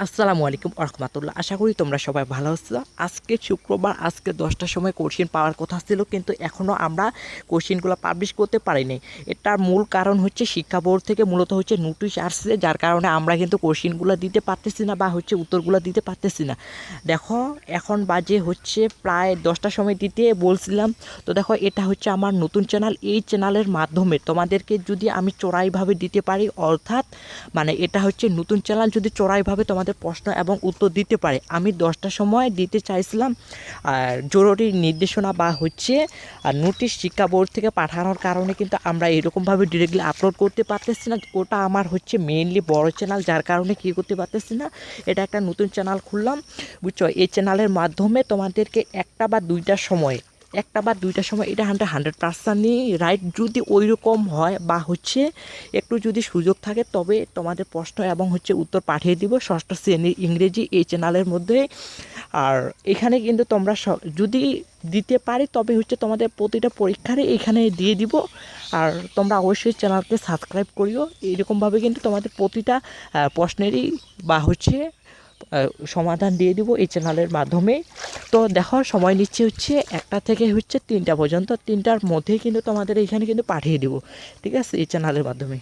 আসসালামু আলাইকুম রহমতুল্লাহ আশা করি তোমরা সবাই ভালো আছো। আজকে শুক্রবার, আজকে দশটার সময় কোশ্চিন পাওয়ার কথা ছিল, কিন্তু এখনও আমরা কোশ্চিনগুলো পাবলিশ করতে পারিনি। এটার মূল কারণ হচ্ছে শিক্ষা বোর্ড থেকে মূলত হচ্ছে নোটিশ আসছে, যার কারণে আমরা কিন্তু কোশ্চিনগুলো দিতে পারতেছি না বা হচ্ছে উত্তরগুলো দিতে পারতেছি না। দেখো, এখন বাজে হচ্ছে প্রায় দশটার সময় দিতে বলছিলাম। তো দেখো, এটা হচ্ছে আমার নতুন চ্যানেল এই চ্যানেলের মাধ্যমে তোমাদেরকে যদি আমি চোরাইভাবে দিতে পারি, অর্থাৎ মানে এটা হচ্ছে নতুন চ্যানেল যদি চোরাইভাবে তোমাদের প্রশ্ন এবং উত্তর দিতে পারে। আমি দশটার সময় দিতে চাইছিলাম, আর জরুরি নির্দেশনা বা হচ্ছে, আর নোটিশ শিক্ষা বোর্ড থেকে পাঠানোর কারণে কিন্তু আমরা এরকমভাবে ডিরেক্টলি আপলোড করতে পারতেছি না। ওটা আমার হচ্ছে মেইনলি বড় চ্যানেল যার কারণে কী করতে পারতেছি না, এটা একটা নতুন চ্যানেল খুললাম। বুঝছ? এই চ্যানেলের মাধ্যমে তোমাদেরকে একটা বা দুইটার সময় একটা বা দুইটার সময় এটা হান্ড্রেড হান্ড্রেড পার্সেন্টই রাইট যদি ওই রকম হয় বা হচ্ছে একটু যদি সুযোগ থাকে তবে তোমাদের প্রশ্ন এবং হচ্ছে উত্তর পাঠিয়ে দিব ষষ্ঠ শ্রেণির ইংরেজি এই চ্যানেলের মধ্যে। আর এখানে কিন্তু তোমরা যদি দিতে পারি তবে হচ্ছে তোমাদের প্রতিটা পরীক্ষারই এখানে দিয়ে দিব। আর তোমরা অবশ্যই চ্যানেলকে সাবস্ক্রাইব করিও। এইরকমভাবে কিন্তু তোমাদের প্রতিটা প্রশ্নেরই বা হচ্ছে সমাধান দিয়ে দিব এই চ্যানেলের মাধ্যমে। তো দেখো সময় নিচ্ছে হচ্ছে একটা থেকে হচ্ছে তিনটা পর্যন্ত। তিনটার মধ্যেই কিন্তু তোমাদের এইখানে কিন্তু পাঠিয়ে দিব। ঠিক আছে? এই চ্যানেলের মাধ্যমে।